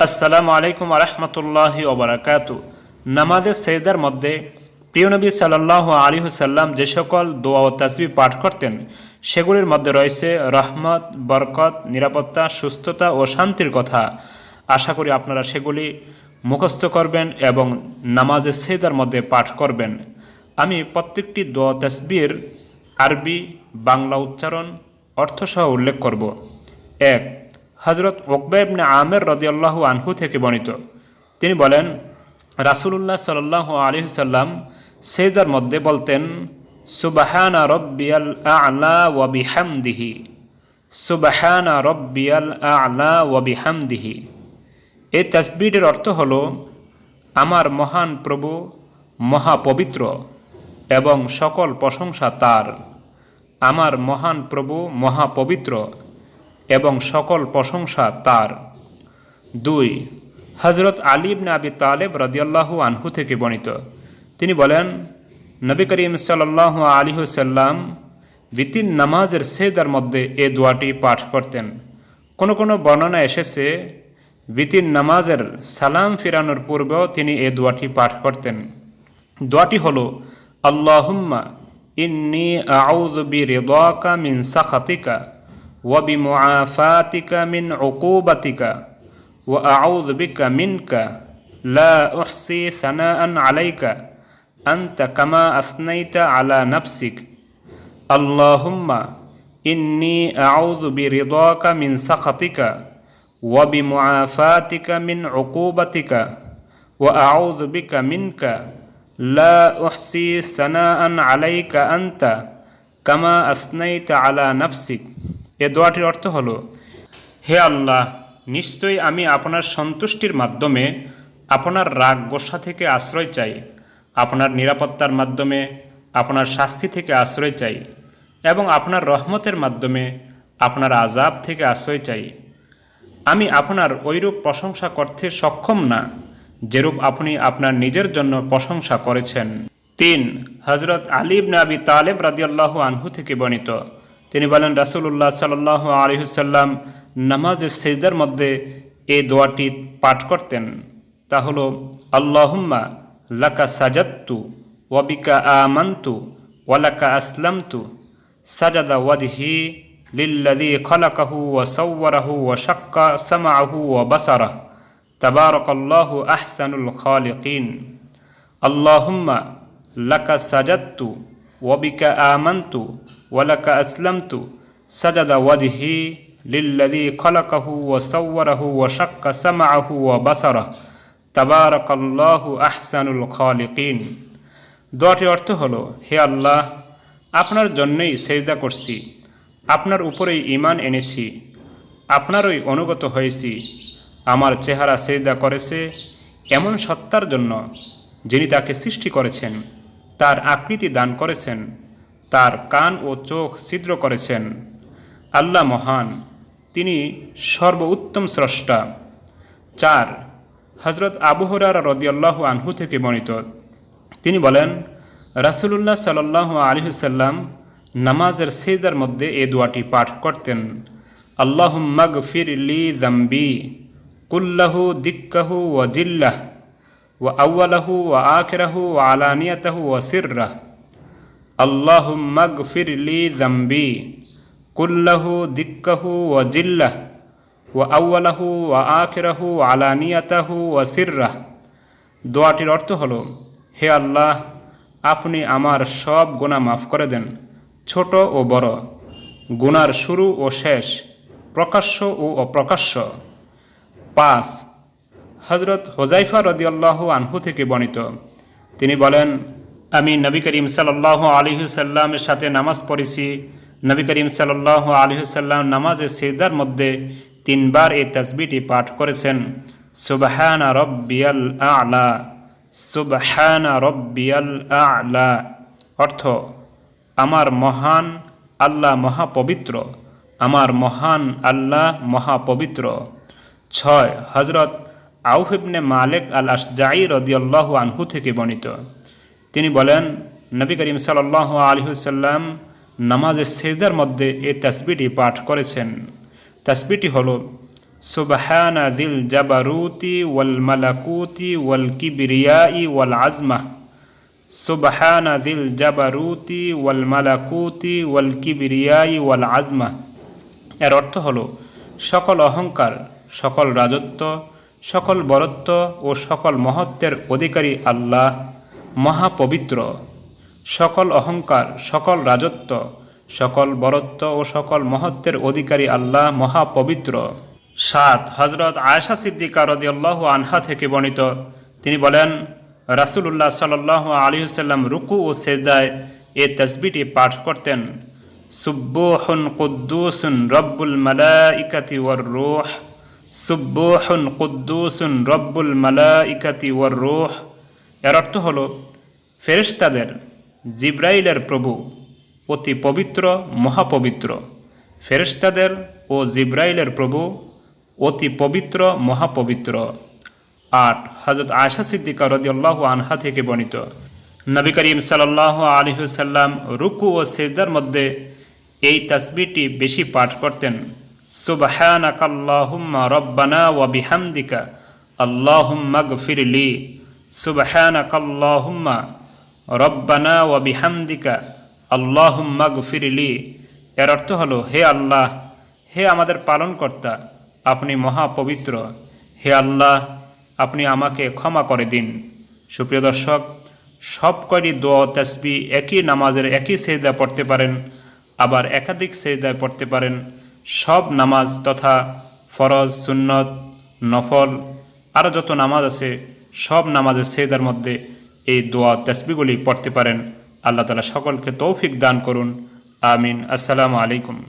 আসসালামু আলাইকুম আরহামতুল্লাহি ওবরাকাত নামাজের সেজদার মধ্যে প্রিয় নবী সাল্লাহ আলী সাল্লাম যে সকল দোয়া ও তাসবি পাঠ করতেন, সেগুলির মধ্যে রয়েছে রহমত, বরকত, নিরাপত্তা, সুস্থতা ও শান্তির কথা। আশা করি আপনারা সেগুলি মুখস্থ করবেন এবং নামাজের সেজদার মধ্যে পাঠ করবেন। আমি প্রত্যেকটি দোয়া তাসবির আরবি, বাংলা উচ্চারণ, অর্থসহ উল্লেখ করব। এক হজরত ওকবা আমের রদিয়াল্লাহু আনহু থেকে বর্ণিত। তিনি বলেন, রাসুলুল্লাহ সাল্লাহ আলী সাল্লাম সেদার মধ্যে বলতেন, সুবাহানা রব্বিয়াল আলা ওয়াবিহামদিহি সুবাহানা রব্বিয়াল আলা ওয়াবিহামদিহি এই তসবিরের অর্থ হল, আমার মহান প্রভু মহাপবিত্র এবং সকল প্রশংসা তার। আমার মহান প্রভু মহাপবিত্র এবং সকল প্রশংসা তার। দুই হজরত আলিব নাবি তালেব রদিয়াল্লাহু আনহু থেকে বর্ণিত। তিনি বলেন, নবী করিম সাল্লাহ আলিহুসাল্লাম বিতিন নামাজের সেদার মধ্যে এ দোয়াটি পাঠ করতেন। কোনো কোনো বর্ণনা এসেছে, বিতিন নামাজের সালাম ফিরানোর পূর্বেও তিনি এ দোয়াটি পাঠ করতেন। দোয়াটি হল, আল্লাহুম্মা ইন্নি আউযু বিরিদাকা মিন সাখাতিকা وبمعافاتك من عقوبتك وأعوذ بك منك. لا أحصي ثناء عليك أنت كما أثنيت على نفسك. اللهم إني أعوذ برضاك من سخطك وبمعافاتك من عقوبتك وأعوذ بك منك. لا أحصي ثناء عليك أنت كما أثنيت على نفسك. এ দোয়াটির অর্থ হল, হে আল্লাহ, নিশ্চয়ই আমি আপনার সন্তুষ্টির মাধ্যমে আপনার রাগ গোসা থেকে আশ্রয় চাই, আপনার নিরাপত্তার মাধ্যমে আপনার শাস্তি থেকে আশ্রয় চাই এবং আপনার রহমতের মাধ্যমে আপনার আজাব থেকে আশ্রয় চাই। আমি আপনার ঐরূপ প্রশংসা করতে সক্ষম না, যেরূপ আপনি আপনার নিজের জন্য প্রশংসা করেছেন। তিন হজরত আলিব নাবি তালেব রাদিয়াল্লাহু আনহু থেকে বর্ণিত তিনি বলেন রাসুল্লাহ সাল আলহিসাল্লাম নামাজের সেজদার মধ্যে এই দোয়াটি পাঠ করতেন। তা হল, আল্লাহুম্মা লাকা সাজাত্তু ওয়াবিকা আমান্তু ওয়ালাকা আসলামতু, সাজাদা ওয়াদহি লিল্লাদি খলাকাহু ওয়া সৌওয়ারাহু ওয়া শাক্কা সামাহু ওয়া বাসারাহ, তাবারকাল্লাহু আহসানুল খালিকিন। আল্লাহুম্মা লাকা সাজাত্তু ওয়াবিকা আমান্তু ওয়ালাকা আসলাম তু সাজাদা ওয়াদিহি লিল্লাদি খলাকাহু ও সৌরাহু ও শাক্কা সামাহু ও বাসারাহ তাবারকাল্লাহু আহসানুল খালিকিন। দোয়াটির অর্থ হলো, হে আল্লাহ, আপনার জন্যই সেজদা করছি, আপনার উপরেই ইমান এনেছি, আপনারই অনুগত হয়েছি, আমার চেহারা সেজদা করেছে এমন সত্তার জন্য যিনি তাকে সৃষ্টি করেছেন, তার আকৃতি দান করেছেন। তার কান ও চোখ ছিদ্র করেছেন। আল্লাহ মহান, তিনি সর্বোত্তম স্রষ্টা। চার হজরত আবহরার রদিয়াল্লাহ আনহু থেকে বর্ণিত। তিনি বলেন, রাসুলুল্লাহ সাল্লাহ আলিহুসাল্লাম নামাজের সেজার মধ্যে এ দোয়াটি পাঠ করতেন। আল্লাহ মগ ফির লি জাম্বি কুল্লাহু দিক্কাহু ও জিল্লাহ ও আউ্লাহু ও আখরাহু আলানিয়াতাহু ও সিররাহ। اللهم اغفر لي ذنبي كله دكه وجله وأوله وآخره وعلانيته وسره দোয়াটির অর্থ হলো হে আল্লাহ আপনি আমার সব গুণা মাফ করে দেন ছোট ও বড় গুনার শুরু ও শেষ প্রকাশ্য ও অপ্রকাশ্য পাঁচ হজরত হোজাইফা রদিয়াল্লাহ আনহু থেকে বর্ণিত তিনি বলেন আমি নবী করিম সাল্লাহ আলিহুসাল্লামের সাথে নামাজ পড়েছি। নবী করিম সাল্লাহ আলিহুসাল্লাম নামাজের সিরদার মধ্যে তিনবার এই তসবিটি পাঠ করেছেন। সুবহানা রব্বিয়াল আলা, সুবহানা রব্বিয়াল আলা। অর্থ, আমার মহান আল্লাহ মহাপবিত্র, আমার মহান আল্লাহ মহাপবিত্র। ছয় হজরত আউফ ইবনে মালিক আল আসজাই রদিয়াল্লাহু আনহু থেকে বর্ণিত। তিনি বলেন, নবী করিম সাল্লাহ আলহিসাল্লাম নামাজের সেজদার মধ্যে এই তসবিটি পাঠ করেছেন। তসবিটি হল, সুবহান দিল জাবারুতি ওয়াল মালাকুতি ওয়াল কিবরিয়াই ওয়াল আজমা। সুবহান দিল জাবারুতি ওয়াল মালাকুতি ওয়াল কিবরিয়াই ওয়াল আজমা। এর অর্থ হল, সকল অহংকার, সকল রাজত্ব, সকল বরত্ব ও সকল মহত্বের অধিকারী আল্লাহ। মহাপবিত্র। সকল অহংকার, সকল রাজত্ব, সকল বরত্ব ও সকল মহত্বের অধিকারী আল্লাহ মহাপবিত্র। সাত হজরত আয়সা সিদ্দিকা রদিয়াল্লাহ আনহা থেকে বর্ণিত। তিনি বলেন, রাসুলুল্লাহ সাল্লাহ আলিহাল্লাম রুকু ও সেজদায় এ তসবিটি পাঠ করতেন। সুব্বুহুন কুদ্দুসুন রব্বুল মালা মালাইকাতি ওয়ার রূহ, সুব্বুহুন কুদ্দুসুন রব্বুল মালাইকাতি ওয়ার রূহ। এর অর্থ হল, ফেরেশতাদের জিব্রাইলের প্রভু অতি পবিত্র, মহাপবিত্র। ফেরেশতাদের ও জিব্রাইলের প্রভু অতি পবিত্র, মহাপবিত্র। আট হজরত আয়সা সিদ্দিকা রদিয়াল্লাহু আনহা থেকে বর্ণিত। নবী করিম সাল্লাহ আলহিসাল্লাম রুকু ও সেজদার মধ্যে এই তসবিটি বেশি পাঠ করতেন। সুবহানাকাল্লাহুম্মা রব্বানা ওয়া বিহামদিকা আল্লাহুম্মা গফিরলি। সুবহানাকাল্লাহুম্মা রব্বানা ওয়া বিহামদিকা আল্লাহুম্মা গফিরলি। এর অর্থ হলো, হে আল্লাহ, হে আমাদের পালনকর্তা, আপনি মহাপবিত্র। হে আল্লাহ, আপনি আমাকে ক্ষমা করে দিন। সুপ্রিয় দর্শক সব কয়টি দোয়া ও তসবি একই নামাজের একই সেজদায় পড়তে পারেন, আবার একাধিক সেজদায় পড়তে পারেন। সব নামাজ তথা ফরজ, সুন্নত, নফল, আরও যত নামাজ আছে সব নামাজের সেদার মধ্যে এই দোয়া তসবিগুলি পড়তে পারেন। আল্লাহ তালা সকলকে তৌফিক দান করুন। আমিন। আসসালামু আলাইকুম।